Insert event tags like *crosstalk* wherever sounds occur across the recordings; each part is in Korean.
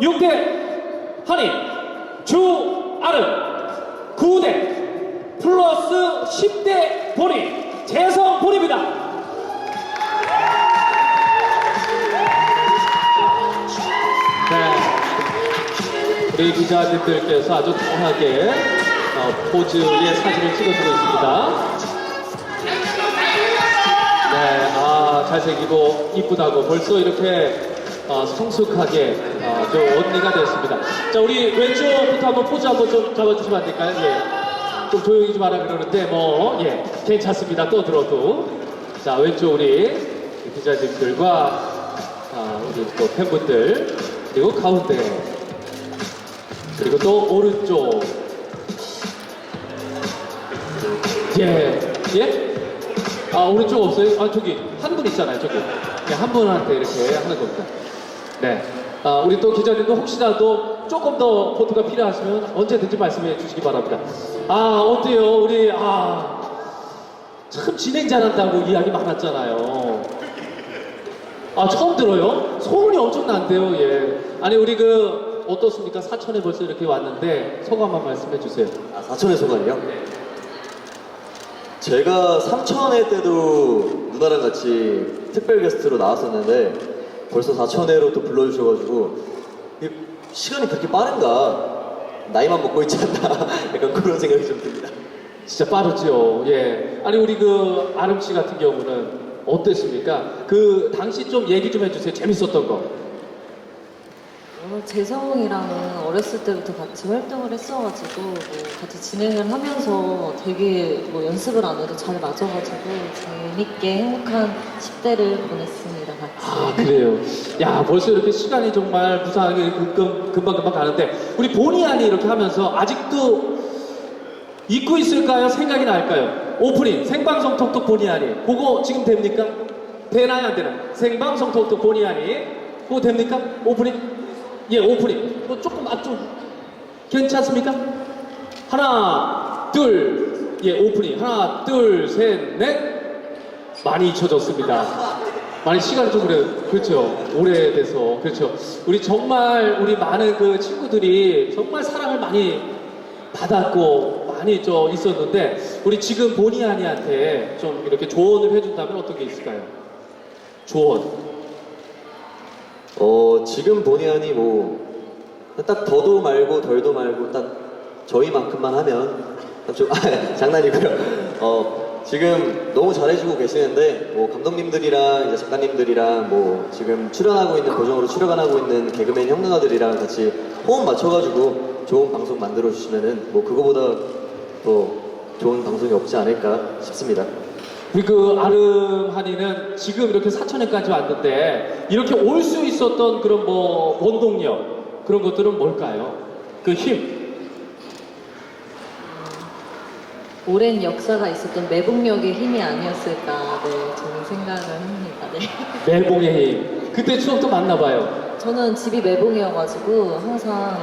6대 한이 주아름 9대 플러스 10대 본인 재성 본입니다. 네. 우리 기자님들께서 아주 통하게 어, 포즈의 사진을 찍어주고 있습니다. 네, 아, 잘생기고 이쁘다고 벌써 이렇게 어, 성숙하게 어, 저 언니가 됐습니다. 자, 우리 왼쪽부터 한번 포즈 한번 좀 잡아주시면 안 될까요? 예. 좀 조용히 좀 하라 그러는데 뭐, 예, 괜찮습니다. 또 들어도. 자, 왼쪽 우리 기자님들과 아, 우리 또 팬분들 그리고 가운데 그리고 또 오른쪽 예, 예? 아 오른쪽 없어요? 아 저기 한 분 있잖아요 저기 네, 한 분한테 이렇게 하는 겁니다 네 아, 우리 또 기자님도 혹시라도 조금 더 포토가 필요하시면 언제든지 말씀해 주시기 바랍니다. 아 어때요? 우리 아 참 진행 잘한다고 이야기 많았잖아요. 아 처음 들어요? 소문이 엄청난데요 예. 아니 우리 그 어떻습니까? 사천에 벌써 이렇게 왔는데 소감 한 말씀해 주세요. 아, 사천의 소감이요? 제가 삼천회 때도 누나랑 같이 특별 게스트로 나왔었는데 벌써 사천회로 또 불러주셔가지고 이 시간이 그렇게 빠른가? 나이만 먹고 있지 않나? *laughs* 약간 그런 생각이 좀 듭니다. 진짜 빠르죠. 예. 아니 우리 그 아름 씨 같은 경우는 어땠습니까? 그 당시 좀 얘기 좀 해주세요. 재밌었던 거. 어, 재성이랑은 어렸을 때부터 같이 활동을 했어가지고 뭐 같이 진행을 하면서 되게 뭐 연습을 안 해도 잘 맞아가지고 재밌게 행복한 10대를 보냈습니다 같이. 아 그래요. 야 벌써 이렇게 시간이 정말 무사하게 금방 금방, 금방 가는데 우리 본의 아니 이렇게 하면서 아직도 잊고 있을까요? 생각이 날까요? 오프닝 생방송 톡톡 본의 아니 그거 지금 됩니까? 되나요 안 되나요? 생방송 톡톡 본의 아니 그거 됩니까? 오프닝? 예 오프닝. 그거 조금 앞좀 괜찮습니까? 하나 둘 예 오프닝. 하나 둘 셋 넷. 많이 잊혀졌습니다. 많이 시간이 좀 그래 그렇죠. 오래돼서 그렇죠. 우리 정말 우리 많은 그 친구들이 정말 사랑을 많이 받았고 많이 저 있었는데 우리 지금 본의 아니한테 좀 이렇게 조언을 해준다면 어떤 게 있을까요? 조언 어, 지금 보니 하니 뭐, 딱 더도 말고 덜도 말고 딱 저희만큼만 하면 딱좀 *laughs* 아, 장난이고요. 어, 지금 너무 잘해주고 계시는데, 뭐, 감독님들이랑 이제 작가님들이랑 뭐, 지금 출연하고 있는, 고정으로 출연하고 있는 개그맨 형 누나들이랑 같이 호흡 맞춰가지고 좋은 방송 만들어주시면은 뭐, 그거보다 더 좋은 방송이 없지 않을까 싶습니다. 우리 그 아름한이는 지금 이렇게 사천에까지 왔는데 이렇게 올 수 있었던 그런 뭐 원동력 그런 것들은 뭘까요? 그 힘. 오랜 역사가 있었던 매복력의 힘이 아니었을까 네, 저는 생각을 합니다. 네. *laughs* 매봉의 힘. 그때 추억도 많나 봐요. 저는 집이 매봉이어가지고 항상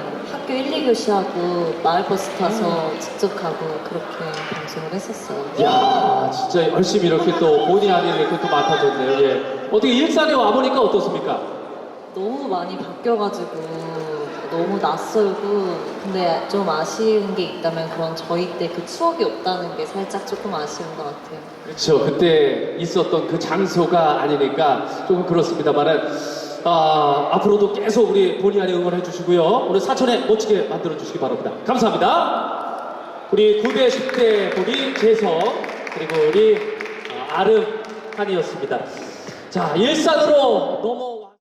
학교 1, 2교시 하고 마을버스 타서 직접 가고 그렇게 방송을 했었어요. 이야, 진짜 열심히 이렇게 또 본의 아니게 이렇게 또 맡아줬네요. 예. 어떻게 일산에 와보니까 어떻습니까? 너무 많이 바뀌어가지고 너무 낯설고 근데 좀 아쉬운 게 있다면 그런 저희 때 그 추억이 없다는 게 살짝 조금 아쉬운 것 같아요. 그렇죠. 그때 있었던 그 장소가 아니니까 조금 그렇습니다만은 아, 앞으로도 계속 우리 본의 아니 응원해 주시고요. 오늘 사천에 멋지게 만들어 주시기 바랍니다. 감사합니다. 우리 9대 10대 본이 재성 그리고 우리 어, 아름 한이었습니다. 자 일산으로 넘어.